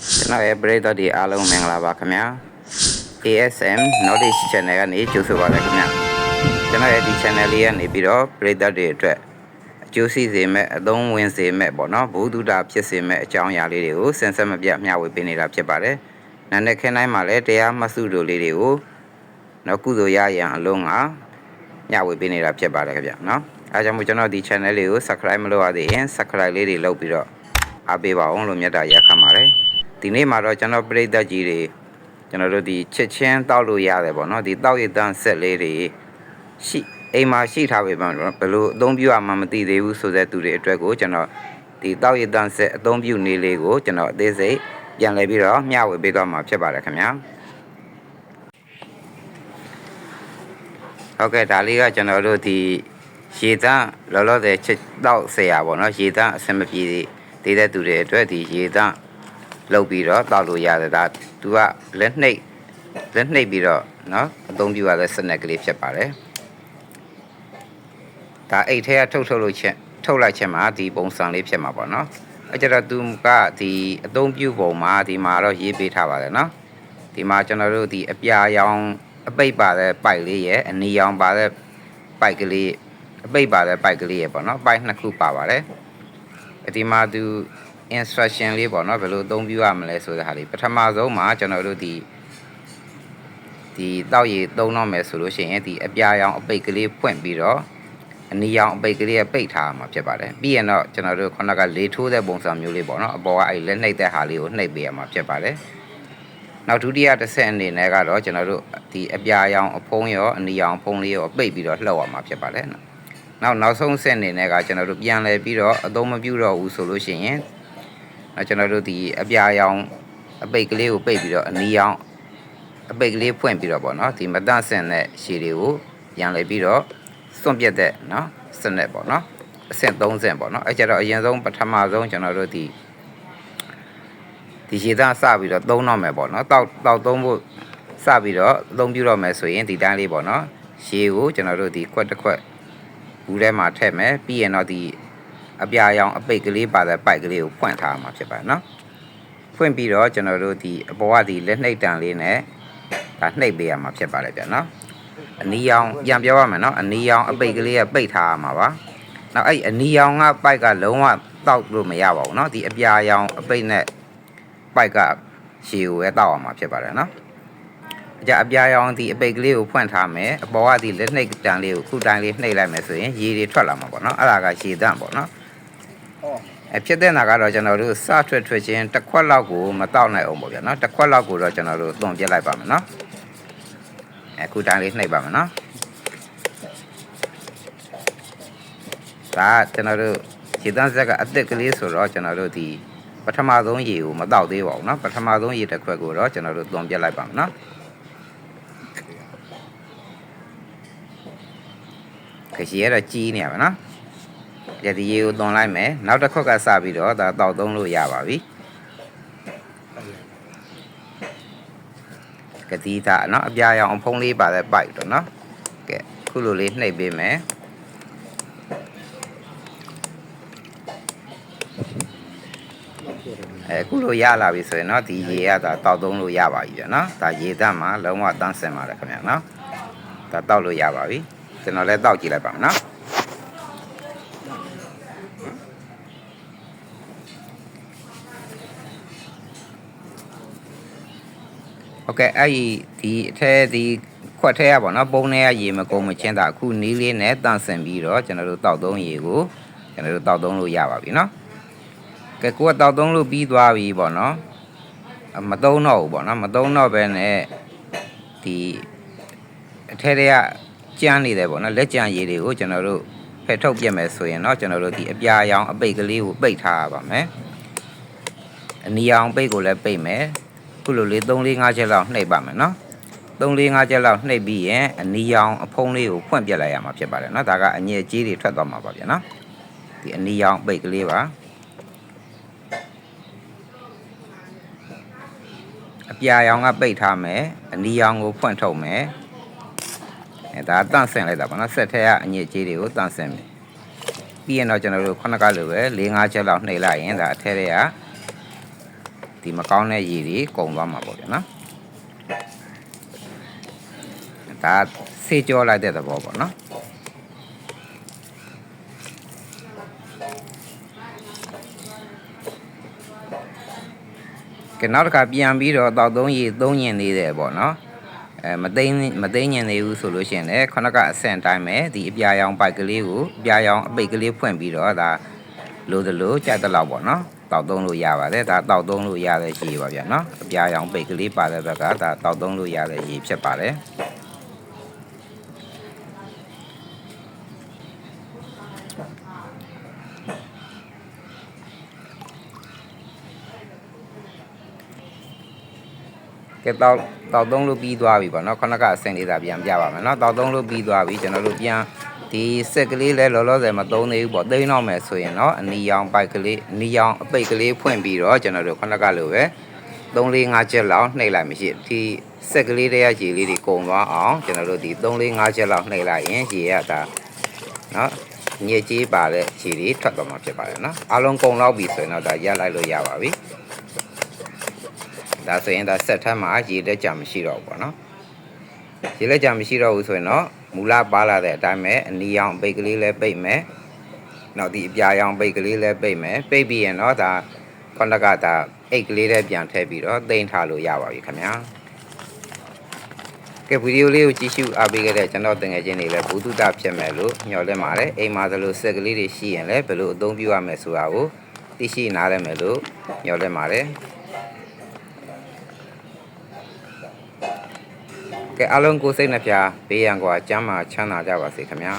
ကျွန်တော်ရဲ့ပရိသတ်တွေအားလုံးမင်္ဂလာပါခင်ဗျာ ASM Knowledge Channel ကနေကြိုဆိုပါရခင်ဗျာကျွန်တော်ရဲ့ဒီ channel လေးကနေပြီးတော့ပရိသတ်တွေအတွက်အကျိုးစီစေမဲ့အသုံးဝင်စေမဲ့ပေါ့နော်ဘုဒ္ဓတာဖြစ်စေမဲ့အကြောင်းအရာလေးတွေကိုစင်ဆက်မပြတ်မျှဝေပေးနေတာဖြစ်ပါတယ်နာနဲ့ခင်းတိုင်းမှာလည်းတရားမှတ်စုတို့လေးတွေကိုနော်ကုသိုလ်ရရန်အလုံးကမျှဝေပေးနေတာဖြစ်ပါတယ်ခင်ဗျာနော်အဲဒါကြောင့်မို့ကျွန်တော်ဒီ channel လေးကို subscribe မလုပ်ရသေးရင် subscribe လေးတွေလုပ်ပြီးတော့အားပေးပါအောင်လို့မြတ်တာရက်ခံပါတယ် ဒီနေ့မှာတော့ကျွန်တော်ပရိသတ်ကြီးတွေကျွန်တော်တို့ဒီချက်ချင်းတောက်လို့ရတယ်ပေါ့နော်ဒီတောက်ရည်တန်းဆက်လေးတွေရှိအိမ်မှာရှိထားပေမဲ့ဘယ်လိုအသုံးပြုရမှမသိသေးဘူးဆိုတဲ့သူတွေအတွက်ကိုကျွန်တော်ဒီတောက်ရည်တန်းဆက်အသုံးပြုနေလေးကိုကျွန်တော်အသေးစိတ်ပြန်လည်ပြီးတော့မျှဝေပေးသွားမှာဖြစ်ပါတယ်ခင်ဗျာဟုတ်ကဲ့ဒါလေးကကျွန်တော်တို့ဒီရေတန်းလောလောဆယ်ချက်တောက်ဆရာပေါ့နော်ရေတန်းအဆင်မပြေသေးတဲ့သူတွေအတွက်ဒီရေတန်း လုပ်ပြီးတော့တောက်လို့ရတယ်ဒါသူကလက်နှိပ်လက်နှိပ်ပြီးတော့နော်အသုံးပြုရတဲ့စနစ်ကလေးဖြစ်ပါတယ်ဒါအိတ်ထဲကထုတ်ထုတ်လို့ချက်ထုတ်လိုက်ချက်မှာဒီပုံစံလေးဖြစ်မှာပေါ့နော်အဲကြတော့သူကဒီအသုံးပြုပုံမှာဒီမှာတော့ရေးပေးထားပါတယ်နော်ဒီမှာကျွန်တော်တို့ဒီအပြာရောင်အပိတ်ပါတဲ့ပိုက်လေးရဲ့အနီရောင်ပါတဲ့ပိုက်ကလေးအပိတ်ပါတဲ့ပိုက်ကလေးရဲ့ပေါ့နော်ပိုက်နှစ်ခုပါပါတယ်ဒီမှာသူ instruction လေးပေါ့နော်ဘယ်လိုအသုံးပြုရမလဲဆိုတဲ့ဟာလေးပထမဆုံးမှာကျွန်တော်တို့ဒီဒီတောက်ရည်သုံးတော့မယ်ဆိုလို့ရှိရင်ဒီအပြာရောင်အပိတ်ကလေးဖွင့်ပြီးတော့အနီရောင်အပိတ်ကလေးကပိတ်ထားမှာဖြစ်ပါတယ်ပြီးရင်တော့ကျွန်တော်တို့ခုနကလေထိုးတဲ့ပုံစံမျိုးလေးပေါ့နော်အပေါ်ကအဲ့လက်နှိပ်တဲ့ဟာလေးကိုနှိပ်ပေးရမှာဖြစ်ပါတယ်နောက်ဒုတိယတစ်ဆက်အနေနဲ့ကတော့ကျွန်တော်တို့ဒီအပြာရောင်အဖုံးရောအနီရောင်အဖုံးလေးရောပိတ်ပြီးတော့လှုပ်ရမှာဖြစ်ပါတယ်နောက်နောက်ဆုံးဆက်အနေနဲ့ကကျွန်တော်တို့ပြန်လဲပြီးတော့အသုံးမပြုတော့ဘူးဆိုလို့ရှိရင် အဲကျွန်တော်တို့ဒီအပြာရောင်အပိတ်ကလေးကိုပိတ်ပြီးတော့အနီရောင်အပိတ်ကလေးဖွင့်ပြီးတော့ပေါ့နော်ဒီမတန့်စင်တဲ့ရှည်တွေကိုပြန်လဲပြီးတော့စွန့်ပြတ်တဲ့နော်စနစ်ပေါ့နော်အဆင့်30ပေါ့နော်အဲကျတော့အရင်ဆုံးပထမဆုံးကျွန်တော်တို့ဒီဒီရေသားစပြီးတော့သုံးတော့မယ်ပေါ့နော်တောက်တောက်သုံးဖို့စပြီးတော့အသုံးပြုတော့မယ်ဆိုရင်ဒီတိုင်းလေးပေါ့နော်ရေကိုကျွန်တော်တို့ဒီခွက်တစ်ခွက်ဘူးထဲမှာထည့်မယ်ပြီးရင်တော့ဒီ အပြာရောင်အပိတ်ကလေးပါတဲ့ပိုက်ကလေးကိုဖွင့်ထားမှာဖြစ်ပါတယ်နော်ဖွင့်ပြီးတော့ကျွန်တော်တို့ဒီအပေါ်ကဒီလက်နှိပ်တန်လေးနဲ့ဒါနှိပ်ပေးရမှာဖြစ်ပါတယ်ဗျာနော်အနီရောင်ပြန်ပြောရမယ်နော်အနီရောင်အပိတ်ကလေးကပိတ်ထားရမှာပါနောက်အဲ့အနီရောင်ကပိုက်ကလုံးဝတောက်လို့မရပါဘူးနော်ဒီအပြာရောင်အပိတ်နဲ့ပိုက်ကရှည်ကိုပဲတောက်အောင်မှာဖြစ်ပါတယ်နော်အကြအပြာရောင်ဒီအပိတ်ကလေးကိုဖွင့်ထားမယ်အပေါ်ကဒီလက်နှိပ်တန်လေးကိုခုတိုင်းလေးနှိပ်လိုက်မယ်ဆိုရင်ရေတွေထွက်လာမှာပေါ့နော်အဲ့ဒါကရှည်တန့်ပေါ့နော် အဖြစ်တဲ့နာကတော့ကျွန်တော်တို့စထွက်ထွက်ချင်းတစ်ခွက်လောက်ကိုမတောက်နိုင်အောင်ပေါ့ဗျာနော်တစ်ခွက်လောက်ကိုတော့ကျွန်တော်တို့သွန်ပြလိုက်ပါမယ်နော်အခုတိုင်းလေးနှိပ်ပါမယ်နော်ဒါကျွန်တော်တို့ရေတန့်ဆက်ကအသစ်ကလေးဆိုတော့ကျွန်တော်တို့ဒီပထမဆုံးရေကိုမတောက်သေးပါဘူးเนาะပထမဆုံးရေတစ်ခွက်ကိုတော့ကျွန်တော်တို့သွန်ပြလိုက်ပါမယ်เนาะကရှိရတော့ကြီးနေရပါเนาะ ရဒီရေကိုသွန်လိုက်မယ်နောက်တစ်ခွက်ကစပြီးတော့ဒါတောက်သုံးလို့ရပါပြီကတိတာเนาะအပြာရောင်အဖုံးလေးပါတဲ့ပိုက်တော့เนาะကဲခုလိုလေးနှိပ်ပေးမယ်အဲခုလိုရလာပြီဆိုရင်เนาะဒီရေကဒါတောက်သုံးလို့ရပါပြီဗျာเนาะဒါရေတန့်မှာလုံးဝတန်းစင်ပါတယ်ခင်ဗျာเนาะဒါတောက်လို့ရပါပြီကျွန်တော်လည်းတောက်ကြည့်လိုက်ပါမယ်เนาะ ဟုတ်ကဲ့အဲ့ဒီဒီအထဲဒီခွက်ထဲကပေါ့နော်ပုံထဲကရေမကုန်မချင်းတာအခုနီးလေးနဲ့တန့်စင်ပြီးတော့ကျွန်တော်တို့တောက်သုံးရေကိုကျွန်တော်တို့တောက်သုံးလို့ရပါပြီနော်ကဲကိုကတောက်သုံးလို့ပြီးသွားပြီပေါ့နော်မသုံးတော့ဘူးပေါ့နော်မသုံးတော့ပဲနဲ့ဒီအထဲထဲကကြမ်းနေတယ်ပေါ့နော်လက်ကြံရည်တွေကိုကျွန်တော်တို့ဖယ်ထုတ်ပြမယ်ဆိုရင်တော့ကျွန်တော်တို့ဒီအပြာရောင်အပိတ်ကလေးကိုပိတ်ထားရပါမယ်အနီရောင်ပိတ်ကိုလည်းပိတ်မယ် ခုလိုလေး3 4 5ချက်လောက်နှိပ်ပါမယ်နော်3 4 5ချက်လောက်နှိပ်ပြီးရင်အနီရောင်အဖုံးလေးကိုဖွင့်ပြလိုက်ရမှာဖြစ်ပါတယ်နော်ဒါကအညစ်အကြေးတွေထွက်သွားမှာပါဗျာနော်ဒီအနီရောင်ပိတ်ကလေးပါအပြာရောင်ကပိတ်ထားမယ်အနီရောင်ကိုဖွင့်ထုတ်မယ်အဲဒါတန့်ဆင်လိုက်တာပေါ့နော်ဆက်ထက်ကအညစ်အကြေးတွေကိုတန့်ဆင်မယ်ပြီးရင်တော့ကျွန်တော်တို့ခုနကလိုပဲ၄၅ချက်လောက်နှိပ်လိုက်ရင်ဒါအထက်တွေက ဒီမကောင်းတဲ့ရေတွေကုန်သွားမှာပေါ့ဗျာနော်ဒါဆေးကြောလိုက်တဲ့သဘောပေါ့နော်ကဲနောက်တစ်ခါပြန်ပြီးတော့တောက်သုံးရေသုံးညင်နေတယ်ပေါ့နော်အဲမသိမ်းမသိမ်းညင်နေဘူးဆိုလို့ရှိရင်လည်းခொနကအဆင့်အတိုင်းပဲဒီအပြာရောင်ပိုက်ကလေးကိုအပြာရောင်အပိတ်ကလေးဖွင့်ပြီးတော့ဒါလိုသလိုကြိုက်တဲ့လောက်ပေါ့နော် တောက်သုံးလို့ရပါတယ်ဒါတောက်သုံးလို့ရတဲ့ရေပါဗျာနော်အပြာရောင်ပိတ်ကလေးပါတဲ့ဘက်ကဒါတောက်သုံးလို့ရတဲ့ရေဖြစ်ပါတယ်ကဲတောက်တောက်သုံးလို့ပြီးသွားပြီပေါ့နော်ခဏကအဆင့်လေးသာပြန်ပြပါမယ်နော်တောက်သုံးလို့ပြီးသွားပြီကျွန်တော်တို့ပြန် ဒီစက်ကလေးလဲလောလောဆယ်မသုံးသေးဘူးပေါ့သိမ်းတော့မယ်ဆိုရင်တော့အနီရောင်ပိုက်ကလေးအနီရောင်အပိတ်ကလေးဖွင့်ပြီးတော့ကျွန်တော်တို့ခဏကလိုပဲ3 4 5ချက်လောက်နှိပ်လိုက်မရှိဒီစက်ကလေးတွေကရေလေးတွေကုန်သွားအောင်ကျွန်တော်တို့ဒီ3 4 5ချက်လောက်နှိပ်လိုက်ရင်ရေရတာနော်ညစ်ကြေးပါတဲ့ရေတွေထွက်သွားမှာဖြစ်ပါတယ်နော်အားလုံးကုန်တော့ပြီဆိုရင်တော့ဒါရက်လိုက်လို့ရပါပြီဒါဆိုရင်ဒါဆက်ထမ်းမှာရေလက်ကြမရှိတော့ဘူးပေါ့နော်ရေလက်ကြမရှိတော့ဘူးဆိုရင်တော့ မူလပါလာတဲ့အတိုင်းပဲအနီရောင်အပိတ်ကလေးလည်းပိတ်မယ်နောက်ဒီအပြာရောင်ပိတ်ကလေးလည်းပိတ်မယ်ပိတ်ပြီးရင်တော့ဒါခေါင်းတကဒါအိတ်ကလေးလည်းပြန်ထည့်ပြီးတော့တိမ့်ထားလို့ရပါပြီခင်ဗျာကဲဗီဒီယိုလေးကိုကြည့်ရှုအားပေးခဲ့တဲ့ကျွန်တော်တငယ်ချင်းတွေလည်းဘုသူတဖြစ်မယ်လို့ညှော်လင့်ပါတယ်အိမ်မှာသလိုစက်ကလေးတွေရှိရင်လည်းဘယ်လိုအသုံးပြုရမယ်ဆိုတာကိုသိရှိနားလည်မယ်လို့ညှော်လင့်ပါတယ် ကဲအားလုံးကိုယ်စိတ်နှပြဘေးရန်ကွာကျမ်းမာချမ်းသာကြပါစေခင်ဗျာ